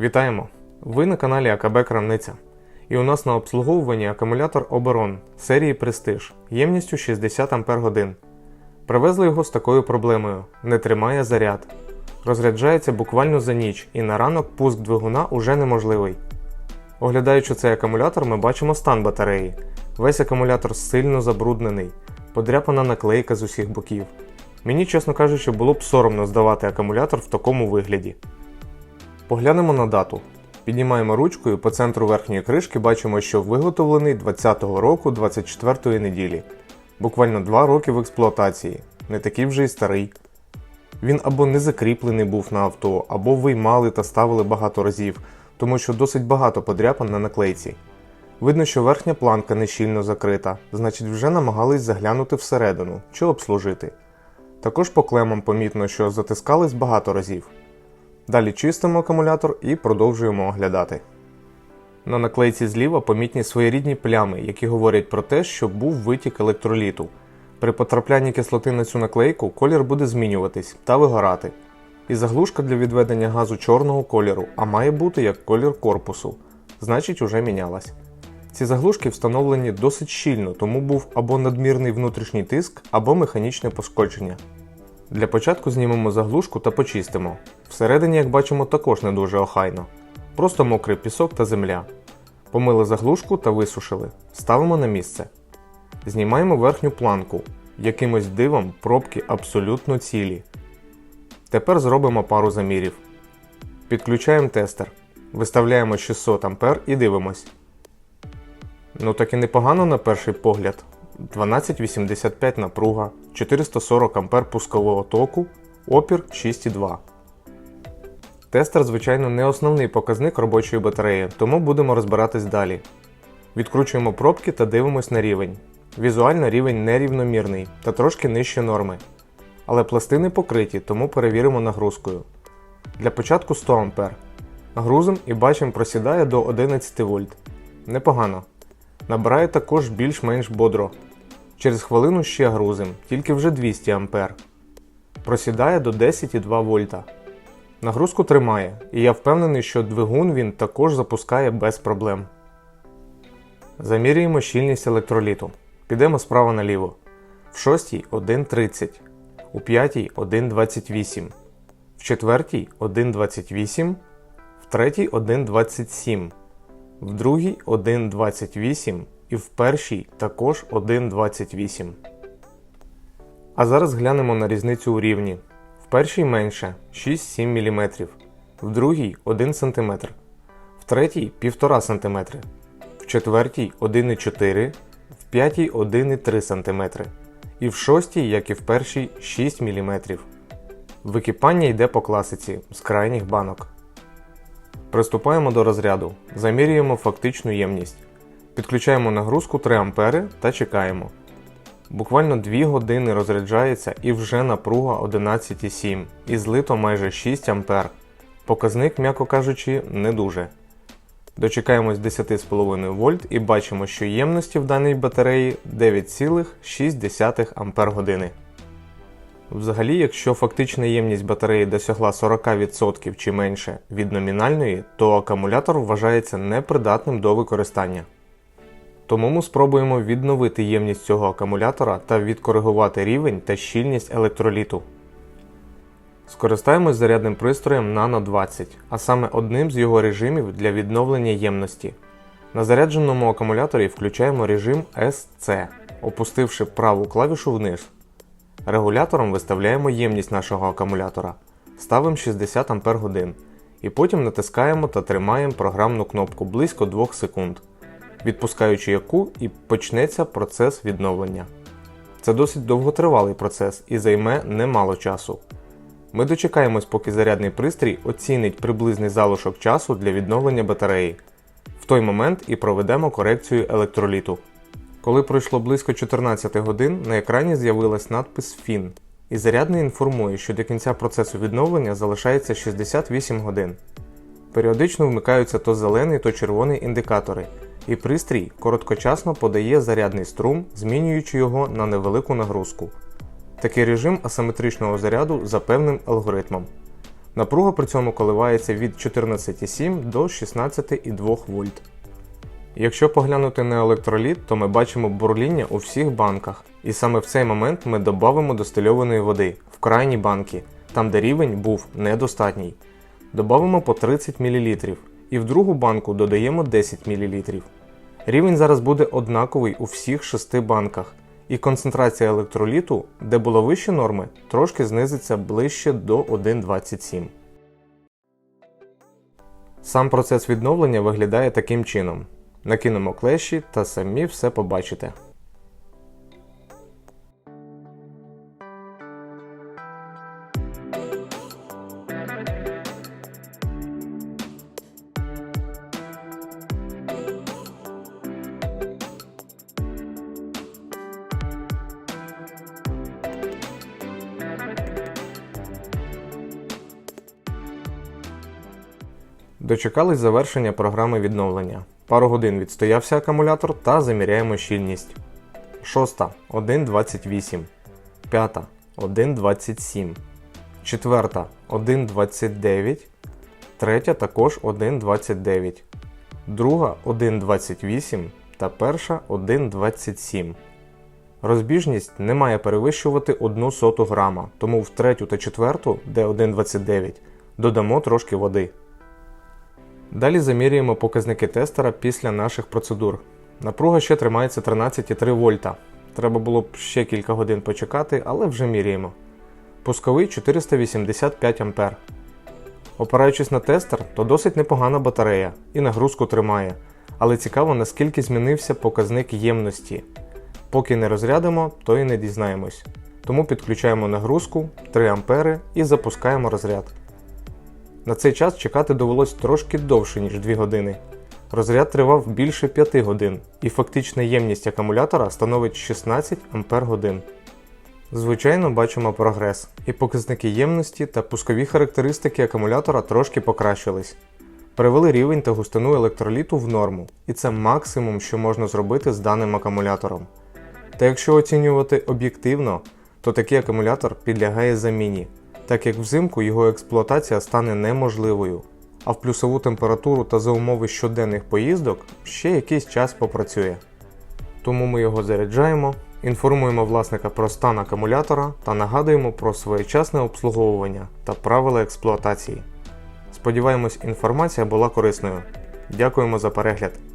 Вітаємо! Ви на каналі АКБ Крамниця. І у нас на обслуговуванні акумулятор Оберон серії Престиж ємністю 60 Ах. Привезли його з такою проблемою: не тримає заряд. Розряджається буквально за ніч, і на ранок пуск двигуна уже неможливий. Оглядаючи цей акумулятор, ми бачимо стан батареї. Весь акумулятор сильно забруднений, подряпана наклейка з усіх боків. Мені, чесно кажучи, було б соромно здавати акумулятор в такому вигляді. Поглянемо на дату. Піднімаємо ручку і по центру верхньої кришки бачимо, що виготовлений 20-го року 24-ї неділі. Буквально 2 роки в експлуатації. Не такий вже й старий. Він або не закріплений був на авто, або виймали та ставили багато разів, тому що досить багато подряпин на наклейці. Видно, що верхня планка не щільно закрита, значить вже намагались заглянути всередину чи обслужити. Також по клемам помітно, що затискались багато разів. Далі чистимо акумулятор і продовжуємо оглядати. На наклейці зліва помітні своєрідні плями, які говорять про те, що був витік електроліту. При потраплянні кислоти на цю наклейку колір буде змінюватись та вигорати. І заглушка для відведення газу чорного кольору, а має бути як колір корпусу, значить уже мінялась. Ці заглушки встановлені досить щільно, тому був або надмірний внутрішній тиск, або механічне пошкодження. Для початку знімемо заглушку та почистимо. Всередині, як бачимо, також не дуже охайно. Просто мокрий пісок та земля. Помили заглушку та висушили. Ставимо на місце. Знімаємо верхню планку. Якимось дивом пробки абсолютно цілі. Тепер зробимо пару замірів. Підключаємо тестер. Виставляємо 600 А і дивимось. Ну так і непогано на перший погляд. 1285 напруга, 440 А пускового току, опір 6,2. Тестер, звичайно, не основний показник робочої батареї, тому будемо розбиратись далі. Відкручуємо пробки та дивимось на рівень. Візуально рівень нерівномірний та трошки нижче норми. Але пластини покриті, тому перевіримо нагрузкою. Для початку 100 А. Грузим і бачимо просідає до 11 вольт. Непогано. Набирає також більш-менш бодро. Через хвилину ще грузим, тільки вже 200 А. Просідає до 10,2 вольта. Нагрузку тримає, і я впевнений, що двигун він також запускає без проблем. Замірюємо щільність електроліту. Підемо справа наліво. В 6 1,30, у 5 1,28, в 4 1,28, в 3 1,27, в 2 1,28 і в першій також 1,28. А зараз глянемо на різницю у рівні. В першій менше 6-7 мм, в другій 1 см, в третій 1,5 см, в четвертій 1,4 в п'ятій 1,3 см і в шостій, як і в першій, 6 мм. Википання йде по класиці з крайніх банок. Приступаємо до розряду. Замірюємо фактичну ємність. Підключаємо нагрузку 3 А та чекаємо. Буквально 2 години розряджається і вже напруга 11,7 і злито майже 6 А. Показник, м'яко кажучи, не дуже. Дочекаємось 10,5 вольт і бачимо, що ємності в даній батареї 9,6 Ах. Взагалі, якщо фактична ємність батареї досягла 40% чи менше від номінальної, то акумулятор вважається непридатним до використання. Тому ми спробуємо відновити ємність цього акумулятора та відкоригувати рівень та щільність електроліту. Скористаємось зарядним пристроєм Nano 20, а саме одним з його режимів для відновлення ємності. На зарядженому акумуляторі включаємо режим SC, опустивши праву клавішу вниз. Регулятором виставляємо ємність нашого акумулятора. Ставимо 60 Ах і потім натискаємо та тримаємо програмну кнопку близько 2 секунд відпускаючи яку і почнеться процес відновлення. Це досить довготривалий процес і займе немало часу. Ми дочекаємось, поки зарядний пристрій оцінить приблизний залишок часу для відновлення батареї. В той момент і проведемо корекцію електроліту. Коли пройшло близько 14 годин, на екрані з'явилась надпис FIN, і зарядний інформує, що до кінця процесу відновлення залишається 68 годин. Періодично вмикаються то зелений, то червоний індикатори, і пристрій короткочасно подає зарядний струм, змінюючи його на невелику нагрузку. Такий режим асиметричного заряду за певним алгоритмом. Напруга при цьому коливається від 14,7 до 16,2 вольт. Якщо поглянути на електроліт, то ми бачимо бурління у всіх банках, і саме в цей момент ми додамо дистильованої води в крайні банки, там де рівень був недостатній. Добавимо по 30 мл і в другу банку додаємо 10 мл. Рівень зараз буде однаковий у всіх шести банках, і концентрація електроліту, де було вище норми, трошки знизиться ближче до 1,27. Сам процес відновлення виглядає таким чином. Накинемо клеші та самі все побачите. Дочекались завершення програми відновлення. Пару годин відстоявся акумулятор та заміряємо щільність. Шоста 1,28. П'ята 1,27. Четверта 1,29. Третя також 1,29. Друга 1,28 та перша 1,27. Розбіжність не має перевищувати 1 соту грама, тому в третю та четверту, де 1,29, додамо трошки води. Далі замірюємо показники тестера після наших процедур. Напруга ще тримається 13,3 вольта. Треба було б ще кілька годин почекати, але вже міряємо. Пусковий 485 А. Опираючись на тестер, то досить непогана батарея і нагрузку тримає. Але цікаво, наскільки змінився показник ємності. Поки не розрядимо, то і не дізнаємось. Тому підключаємо нагрузку 3 А і запускаємо розряд. На цей час чекати довелось трошки довше, ніж 2 години. Розряд тривав більше 5 годин, і фактична ємність акумулятора становить 16 Ах. Звичайно, бачимо прогрес, і показники ємності та пускові характеристики акумулятора трошки покращились. Перевели рівень та густину електроліту в норму, і це максимум, що можна зробити з даним акумулятором. Та якщо оцінювати об'єктивно, то такий акумулятор підлягає заміні, так як взимку його експлуатація стане неможливою, а в плюсову температуру та за умови щоденних поїздок ще якийсь час попрацює. Тому ми його заряджаємо, інформуємо власника про стан акумулятора та нагадуємо про своєчасне обслуговування та правила експлуатації. Сподіваємось, інформація була корисною. Дякуємо за перегляд!